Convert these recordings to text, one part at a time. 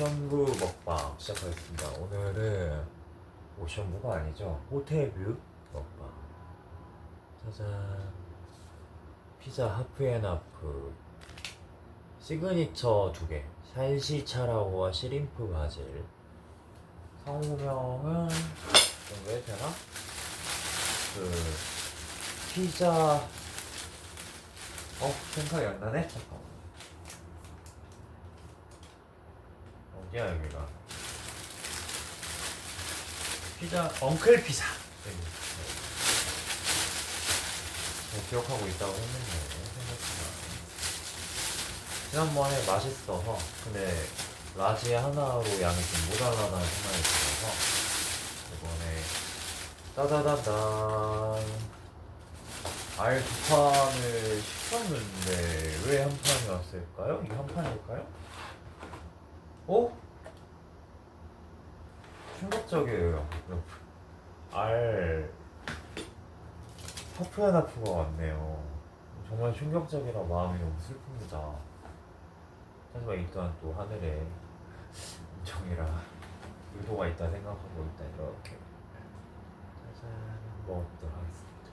오션뷰 먹방 시작하겠습니다. 오늘은 오션뷰가 아니죠. 호텔뷰 먹방. 짜잔. 피자 하프 앤 하프. 시그니처 두 개. 샤이시 차라오와 시림프 바질. 성우명은 공개해도 되나? 그 피자 어 생각이 안 나네? 잠깐만. 어디야 여기가 피자 엉클 피자 여기. 네. 네, 기억하고 있다고 했는데 생각보다 지난번에 맛있어서 근데 라지 하나로 양이 좀 모자라다는 생각이 들어서 이번에 따다다단 알 두 판을 시켰는데 왜 한 판이 왔을까요? 이게 한 판일까요? 어? 충격적이에요. 알 하프앤 하프가 왔네요. 정말 충격적이라 마음이 너무 슬픕니다. 하지만 일단 또 하늘에 인정이라 의도가 있다 생각하고 일단 이렇게 짜잔 먹도록 하겠습니다.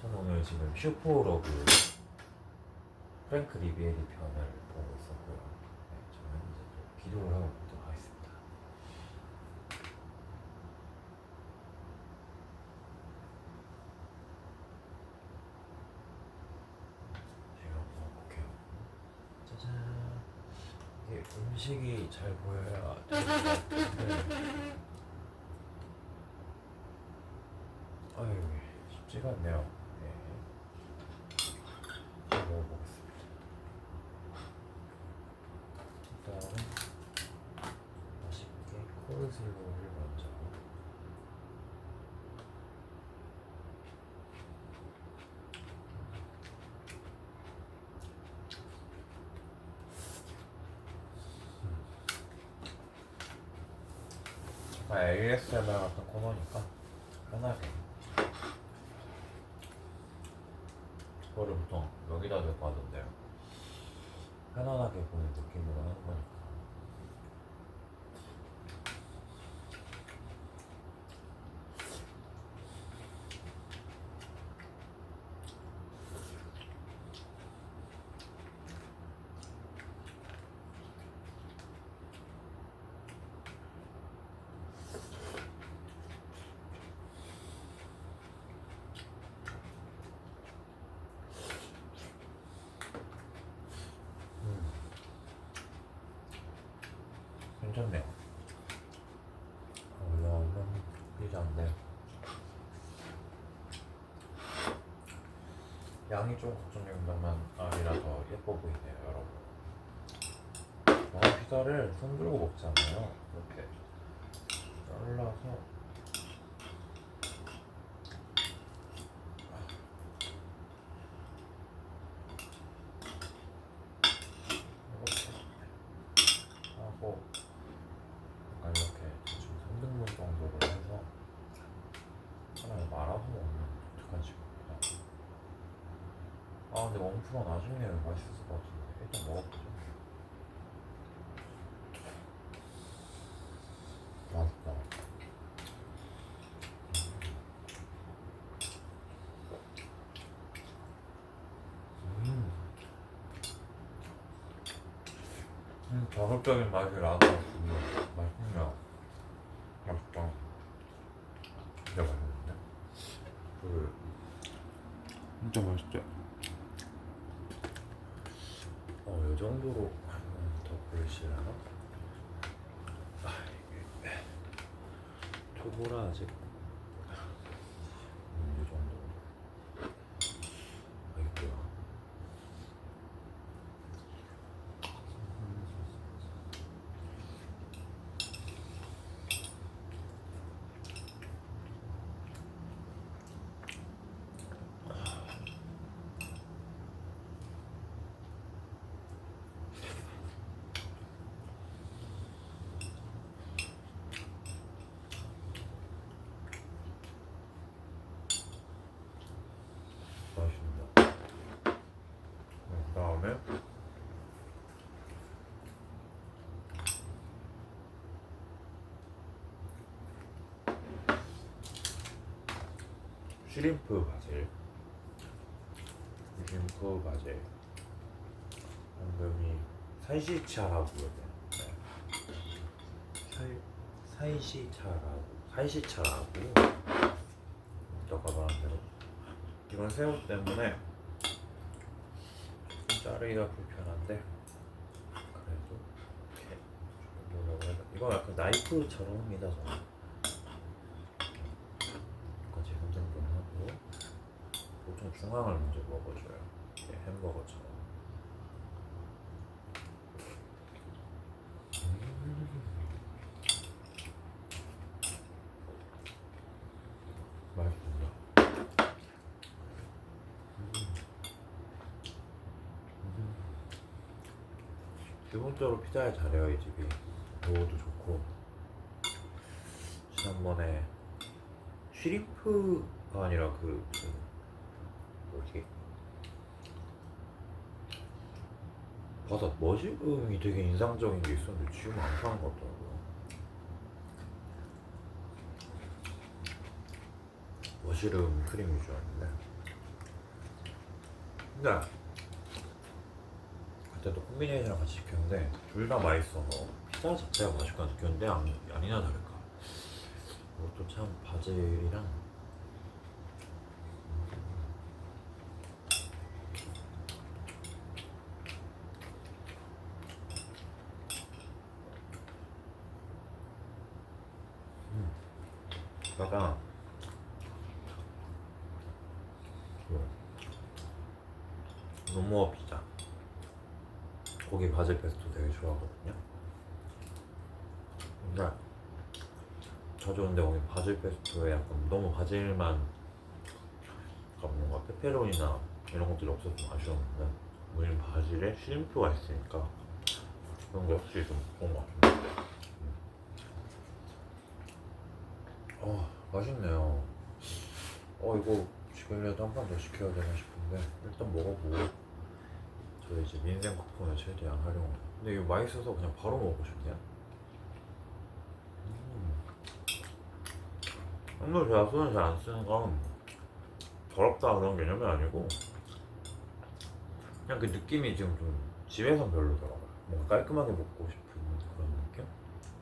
저는 오늘 지금 슈퍼로그 프랭크 리비에리 편을 보고 있었고요. 네, 저는 이제 또 기도를 하고 보도록 하겠습니다. 제가 먹어볼게요. 짜잔. 음식이 잘 보여야 같은데. 아유, 쉽지가 않네요. 네. 잘 먹어보겠습니다. 일단은 맛있게 코르슬로를 먼저 아, ASMR 같은 코너니까 편하게. 그거를 보통 여기다 대고 하던데요. 편안하게 보는 느낌으로 하는 거니까 괜찮네요. 올라오면 피자인데 양이 좀 걱정된다면 더 예뻐 보이네요 여러분. 와 피자를 손 들고 먹잖아요. 이렇게 잘라서 이렇게 하고 약간 이렇게 지금 3등분 정도로 해서 하나를 말아서 먹는 독특한 식입니다. 아 근데 멍프가 나중에 맛있을 것 같은데 일단 먹어보죠. 맛있다. 음. 음, 자극적인 맛이 나서 음, 맛있네요. 맛있다. 진짜 맛있는데? 그, 진짜 맛있죠? 어, 이 정도로 더 보이시려나? 아, 이게 초보라 아직 슈림프 바질 슈림프 바질 방금이 네. 사이, 사이시차라고 사이시차라고. 아까 말한 대로. 이건 새우 때문에 좀 자르기가 불편한데 그래도 이렇게 이거 약간 나이프처럼 합니다 저는 이거 지금 정도 하고 보통 중앙을 먼저 먹어줘요. 이게 햄버거처럼. 맛있습니다. 기본적으로 피자에 잘해요 이 집이. 도우도 좋고. 지난번에 쉬림프가 아니라 그, 그 뭐지? 버섯 머시금이 되게 인상적인 게 있었는데 지금 안 파는 것 같더라고요. 머시름 크림인 줄 알았는데. 근데 그때도 콤비네이션을 같이 시켰는데 둘 다 맛있어서 피자 자체가 맛있구나 느꼈는데 아니, 아니나 다를까. 이것도 참 바질이랑 그 노모어 피자 고기 바질 페스토 되게 좋아하거든요. 근데 자주 오는데 거기 바질 페스토에 약간 너무 바질만 약간 뭔가 페페로니나 이런 것들이 없어서 좀 아쉬웠는데 우리는 바질에 슈림프가 있으니까 그런 게 확실히 좀 좋은 것 같은데. 음. 어 맛있네요. 어 이거 지금이라도 한 번 더 시켜야 되나 싶은데 일단 먹어보고 저 이제 민생 쿠폰을 최대한 활용. 근데 이거 맛있어서 그냥 바로 먹고 싶네요. 음. 오늘 제가 손을 잘 안 쓰는 건 더럽다 그런 개념이 아니고 그냥 그 느낌이 지금 좀 집에선 별로더라고요. 뭔가 깔끔하게 먹고 싶은 그런 느낌?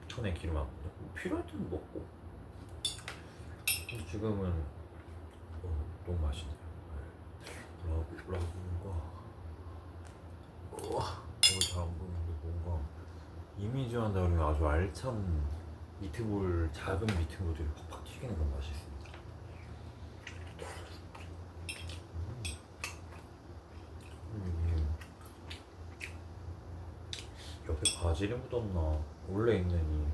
손에 기름 안 묻고 필요할 때는 먹고. 지금은 어, 너무 맛있네요. 네. 라구 라구가 우와 이거 잘안 보이는데 뭔가 이미지와는 다르게 아주 알찬 미트볼 작은 미트볼들이 팍팍 튀기는 그런 맛이 있습니다. 음. 옆에 바질이 묻었나 원래 있는 이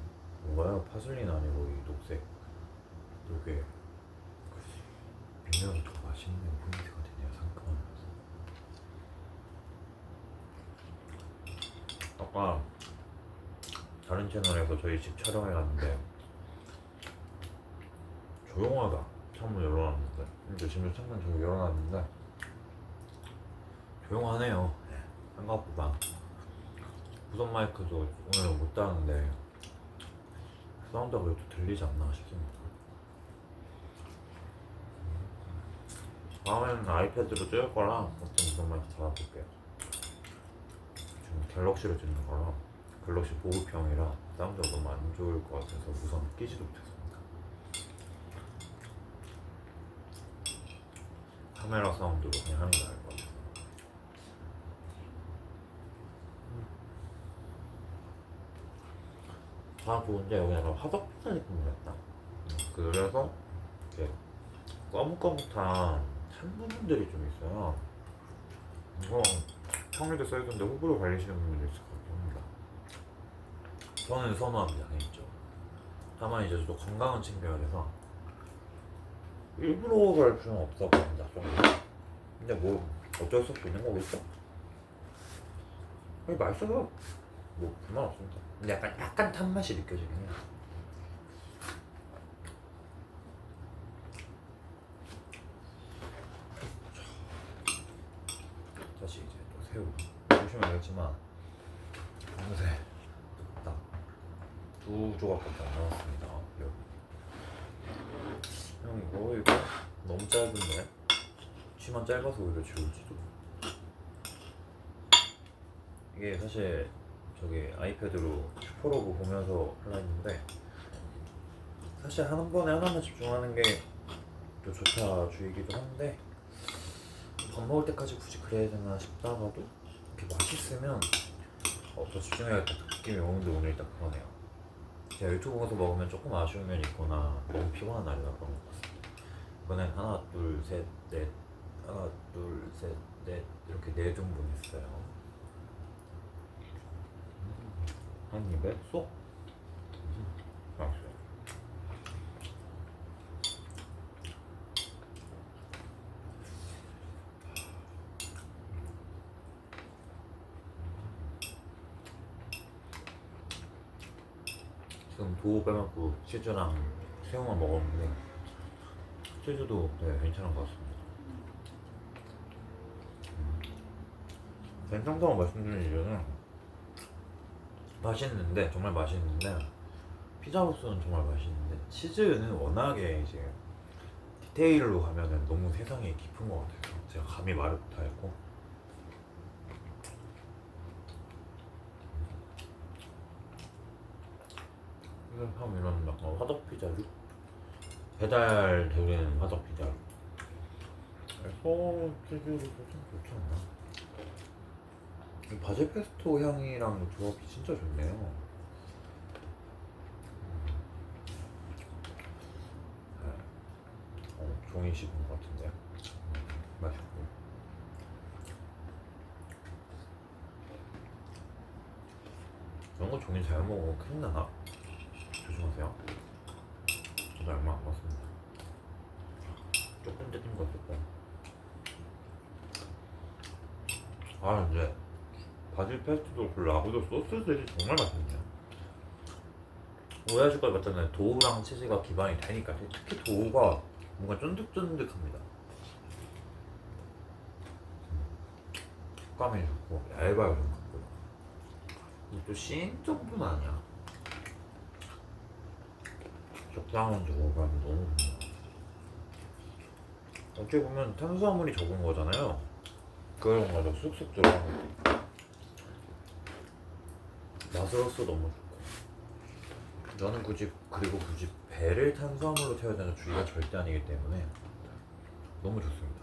뭔가요? 파슬리는 아니고 이 녹색 이게 밀면서 더 맛있는 포인트가 되네요 상큼하면서 아까 다른 채널에서 저희 집 촬영해 갔는데 조용하다. 창문 열어놨는데. 이제 지금 창문 저기 열어놨는데 조용하네요. 네, 생각보다. 무선 마이크도 오늘 못 따는데 사운드가 그래도 들리지 않나 싶습니다 다음에는 아이패드로 찍을 거라 어떤 마이크 달아볼게요 지금 갤럭시로 찍는 거라 갤럭시 보급형이라 사운드가 너무 안 좋을 것 같아서 우선 끼지도 못했습니다. 카메라 사운드로 그냥 하는 게 나을 것 같아요. 다 좋은데 여기 약간 화덕 피자 느낌이었다. 그래서 이렇게 꺼뭇꺼뭇한 찬 부분들이 좀 있어요. 이거 평일에 써있던데 호불호 갈리시는 분들도 있을 것 같긴 합니다. 저는 선호합니다, 개인적으로. 다만 이제 또 건강은 챙겨야 돼서 일부러 그럴 필요는 없어 보인다, 좀. 근데 뭐 어쩔 수 없이 있는 거겠죠? 맛있어서 뭐 불만 없습니다. 근데 약간 약간 탄 맛이 느껴지긴 해요. 다시 이제 또 새우 보시면 알겠지만 어느새 딱두 조각밖에 안 남았습니다. 여기. 형 이거 이거 너무 짧은데? 치만 짧아서 오히려 좋을지도. 이게 사실 저기 아이패드로 슈퍼로브 보면서 하려 했는데 사실 한 번에 하나만 집중하는 게 또 좋다 주의기도 한데 밥 먹을 때까지 굳이 그래야 되나 싶다가도 이렇게 맛있으면 어, 더 집중해야겠다. 그 느낌이 오는데 오늘 일단 그러네요. 제가 유튜브 보면서 먹으면 조금 아쉬운 면이 있거나 너무 피곤한 날이나 그런 것 같습니다. 이번엔 하나 둘셋넷 하나 둘셋넷 이렇게 네 등분 있어요. 음, 한 입에 쏙? 음, 맛있어요 지금 도우 빼먹고 치즈랑 새우만 먹었는데 치즈도 네, 괜찮은 것 같습니다. 음. 괜찮다고 말씀드린 이유는 맛있는데 정말 맛있는데 피자로서는 정말 맛있는데 치즈는 워낙에 이제 디테일로 가면은 너무 세상이 깊은 것 같아서 제가 감히 말을 못하겠고 하면 이런 약간 화덕 피자류 배달 되는 화덕 그래서 치즈도 좀 좋지 않나 이 바질 페스토 향이랑 조합이 진짜 좋네요 음. 네. 어, 종이 씹은 것 같은데 음, 맛있고 이런 거 종이 잘 먹으면 큰일 나나? 조심하세요. 저도 얼마 안 먹었습니다. 조금 뜯긴 거 조금. 아 근데 바질 페스토도 그 라구도 소스들이 정말 맛있네요. 오해하실 것 같잖아요. 도우랑 치즈가 기반이 되니까 특히 도우가 뭔가 쫀득쫀득합니다. 식감이 좋고 얇아요 좀 갖고. 또씬 정도는 아니야. 적당한 저감이 너무. 어떻게 보면 탄수화물이 적은 거잖아요. 그런 거도 쑥쑥 들어가고 맛으로서 너무 좋고 저는 굳이 그리고 굳이 배를 탄수화물로 태워야 되는 주의가 절대 아니기 때문에 너무 좋습니다.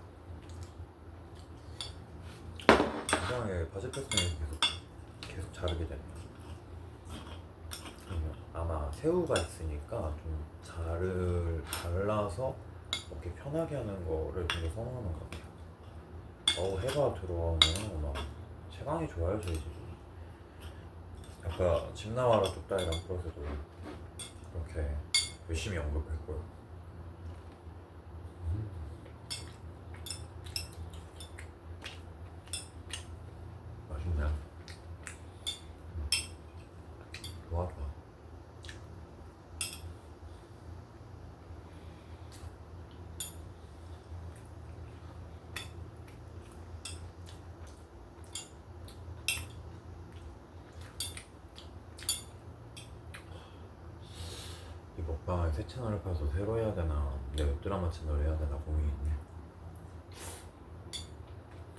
이상하게 바질 페스토는 계속 계속 자르게 되네요. 아마 새우가 있으니까 좀 자를 잘라서 먹기 편하게 하는 거를 좀더 선호하는 것 같아요. 어우 해가 들어오면 막 채광이 좋아요 저희 집이. 아까 집 나와라 뚝딱이랑 프로세도 그렇게 열심히 언급했고요. 음. 맛있네. 음. 좋아 좋아. 이 먹방을 새 채널을 파서 새로 해야 되나? 내 웹드라마 채널 해야 되나 고민이네.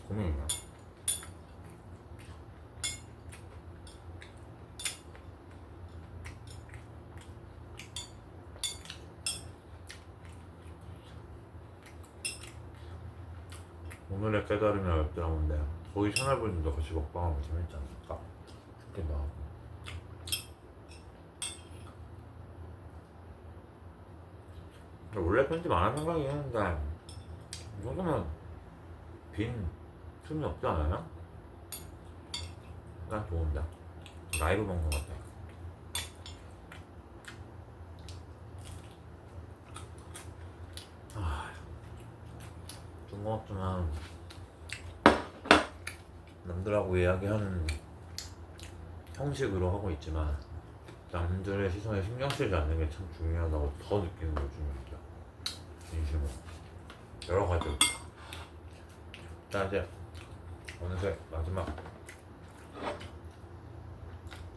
고민이야 오늘의 깨달음이 웹드라마인데 거기 채널 분들도 같이 먹방하면 재밌지 않을까? 싶기도 하고 원래 편집 안 할 생각이 했는데 이 정도면 빈 틈이 없지 않아요? 난 좋은데 라이브 먹는 것 같아 아, 뜬금없지만 남들하고 이야기하는 형식으로 하고 있지만 남들의 시선에 신경 쓰지 않는 게 참 중요하다고 더 느끼는 요즘입니다. 진심으로. 여러 가지로. 자, 이제 어느새 마지막.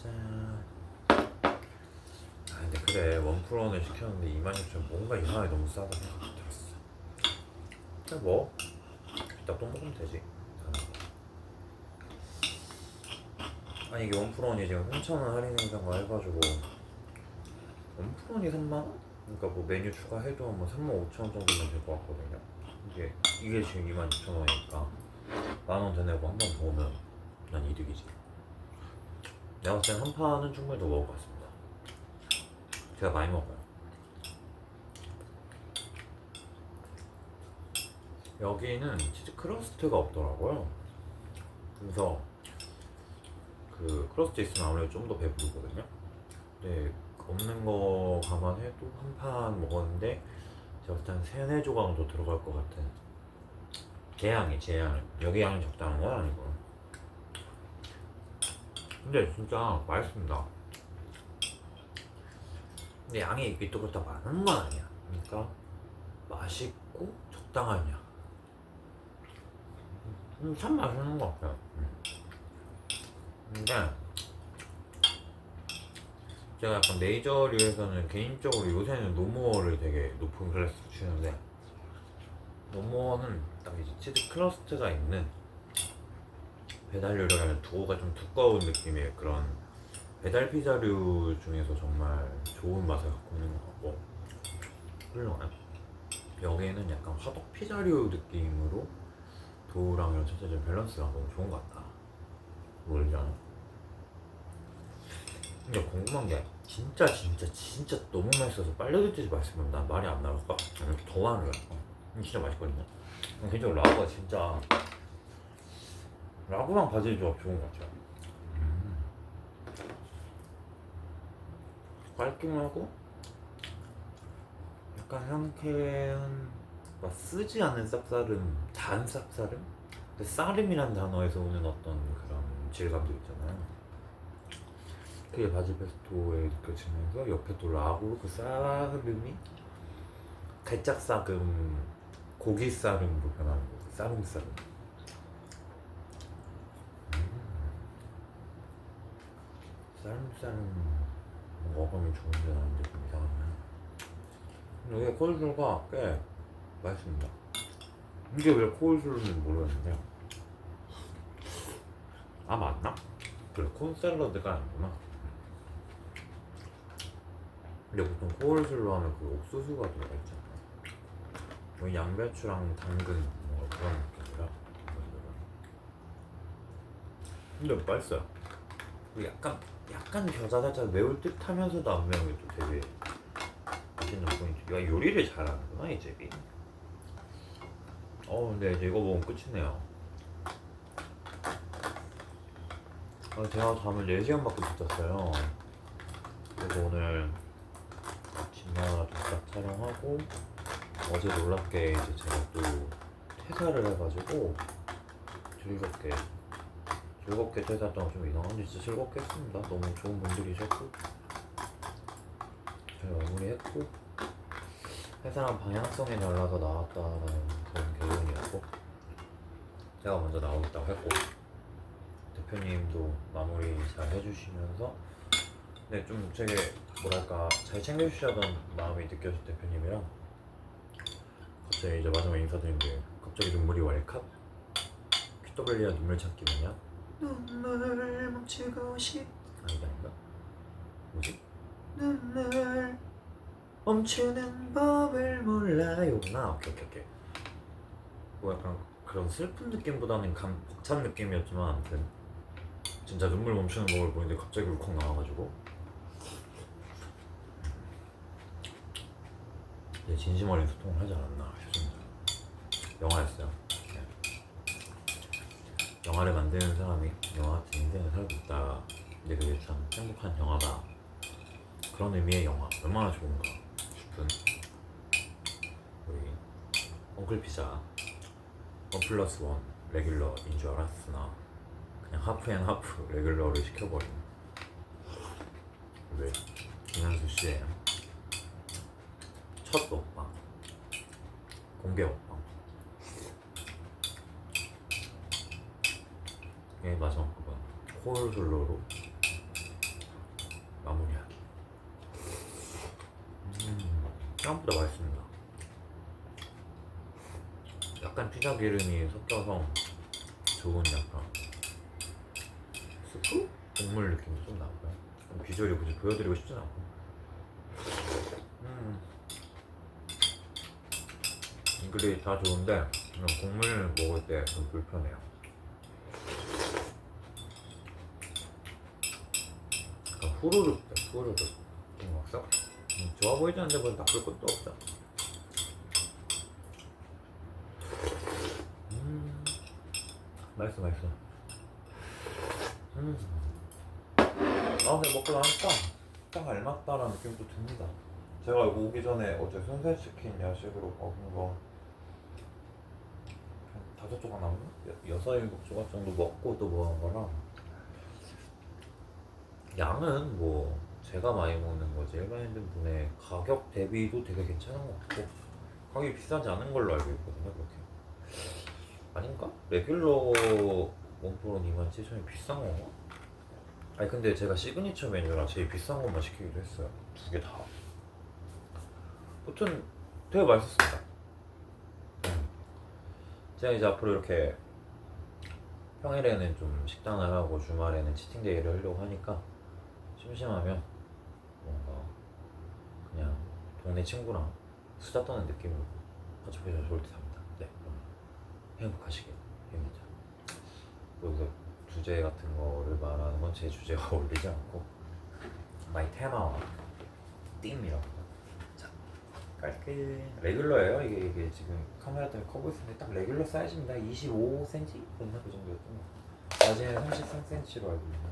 짠. 아, 근데 그래. 원 플러는 시켰는데 26,000원 뭔가 이상하게 너무 싸다 생각이 들었어. 그냥 뭐 이따 또 먹으면 되지 아니 이게 원프론이 지금 3,000원 할인 행사가 해가지고 원프론이 3만원? 그러니까 뭐 메뉴 추가해도 뭐 35,000원 정도면 될 것 같거든요. 이게 이게 지금 22,000원이니까 만 원 더 내고 한 번 더 오면 난 이득이지. 내가 봤을 땐한 판은 충분히 더 먹을 것 같습니다. 제가 많이 먹어요. 여기는 치즈 크러스트가 없더라고요. 그래서 그 크러스트 있으면 아무래도 좀 더 배부르거든요. 근데 없는 거 감안해도 한 판 먹었는데 제가 때한 세네 조각 정도 들어갈 것 같은 제 양이 제 양. 여기 양이 적다는 건 아니고. 근데 진짜 맛있습니다. 근데 양이 이게 또 그렇다 많은 건 아니야. 그러니까 맛있고 적당한 양. 음, 참 맛있는 것 같아요. 음. 근데 제가 약간 메이저리에서는 개인적으로 요새는 노모어를 되게 높은 클래스로 치는데 노모어는 딱 이제 치즈 크러스트가 있는 배달 요리라면 두호가 좀 두꺼운 느낌의 그런 배달 피자류 중에서 정말 좋은 맛을 갖고 있는 것 같고 훌륭한 여기에는 약간 화덕 피자류 느낌으로 도우랑 이런 전체적인 밸런스가 너무 좋은 것 같다 모르지 않아? 근데 궁금한 게 진짜 진짜 진짜 너무 맛있어서 빨려들듯이 맛있으면 난 말이 안 나올까? 이렇게 더 하는 거야 음, 진짜 맛있거든요 개인적으로 라구가 진짜 라구랑 바질 조합 좋은 것 같아요 음. 깔끔하고 약간 상쾌한 막 쓰지 않은 쌉싸름 단 쌉싸름? 근데 쌀음이란 단어에서 오는 어떤 그런 질감도 있잖아요 그게 바질 페스토에 느껴지면서 옆에 또 라구로 그 쌀음이 갈짝 싸금 고기 쌀음으로 변하는 거 쌀음 쌀음. 쌀음 쌀음 먹으면 좋은데 나는데 좀 이상하네. 근데 여기 콜슬가 꽤 맛있습니다. 이게 왜 콜슬인지 모르겠는데 아 맞나? 그래 콘 샐러드가 아니구나 근데 보통 콜슬로 하면 그 옥수수가 들어가 있잖아. 뭐 양배추랑 당근 뭐 그런 느낌이라 근데 맛있어요. 그리고 약간 약간 겨자 살짝 매울 듯 하면서도 안 매운 게또 되게 맛있는 포인트. 야 요리를 잘하는구나 이 집이. 어 근데 이제 이거 먹으면 끝이네요. 아, 제가 잠을 4시간밖에 못 잤어요. 그래서 오늘 진마 도착 촬영하고 어제 놀랍게 이제 제가 또 퇴사를 해가지고 즐겁게 즐겁게 퇴사했던 좀 이상한데 진짜 즐겁게 했습니다. 너무 좋은 분들이셨고 잘 마무리했고 회사랑 방향성에 달라서 나왔다라는 그런 결론이었고 제가 먼저 나오겠다고 했고 대표님도 마무리 잘 해주시면서 근데 좀 되게 뭐랄까 잘 챙겨주시던 마음이 느껴질 대표님이랑 갑자기 이제 마지막 인사드린 게 갑자기 눈물이 왈칵 퀴터벨리아 눈물 찾기 뭐냐 눈물 멈추고 싶 아니 이게 아닌가? 뭐지? 눈물 멈추는 법을 몰라요. 나 오케이 오케이 오케이. 뭐 약간 그런 슬픈 느낌보다는 감 벅찬 느낌이었지만 아무튼 진짜 눈물 멈추는 법을 보는데 갑자기 울컥 나와가지고 이제 진심 어린 소통을 하지 않았나 싶습니다. 영화였어요. 네. 영화를 만드는 사람이 영화 같은 인생을 살고 있다. 근데 그게 참 행복한 영화다. 그런 의미의 영화. 얼마나 좋은가 싶은 우리 엉클 피자. 원 플러스 원 레귤러인 줄 알았으나 그냥 하프 앤 하프 레귤러를 시켜버린 우리 김현수 씨의 첫 먹방 공개 먹방 예 마지막 부분 콜슬로로 마무리하기 음, 생각보다 맛있습니다 야 약간 피자 기름이 섞여서 좋은 약간 스프? 국물 느낌도 좀 나고요. 비주얼이 굳이 보여드리고 싶진 않고. 음. 이글이 다 좋은데 그냥 국물 먹을 때 좀 불편해요. 약간 후루룩, 후루룩. 좀 막상 음, 좋아 보이지 않는데 뭐 나쁠 것도 없다. 음, 맛있어, 맛있어. 음. 아, 근데 먹고 나니까 딱 알맞다라는 느낌도 듭니다. 제가 오기 전에 어제 순살치킨 야식으로 먹은 거한 다섯 조각 남았나? 여- 여섯 일곱 조각 정도 먹고 또 먹은 거랑 양은 뭐 제가 많이 먹는 거지 일반인들 분의 가격 대비도 되게 괜찮은 것 같고 가격이 비싸지 않은 걸로 알고 있거든요 그렇게 아닌가? 레귤러 원프로는 27,000원이 비싼 건가? 아니 근데 제가 시그니처 메뉴랑 제일 비싼 것만 시키기도 했어요 두 개 다 아무튼 되게 맛있었습니다 음. 제가 이제 앞으로 이렇게 평일에는 좀 식단을 하고 주말에는 치팅데이를 하려고 하니까 심심하면 뭔가 그냥 동네 친구랑 수다 떠는 느낌으로 같이 보시면 좋을 듯 합니다. 네, 행복하시길 바랍니다. 여기서 주제 같은 거를 말하는 건 제 주제가 어울리지 않고 마이 테마와 띵이라고 자, 깔끔 레귤러예요. 이게 이게 지금 카메라 때문에 커 보이는데 딱 레귤러 사이즈입니다. 25cm? 됐나 그 정도였던 것 같아요. 낮에는 33cm로 알고 있는데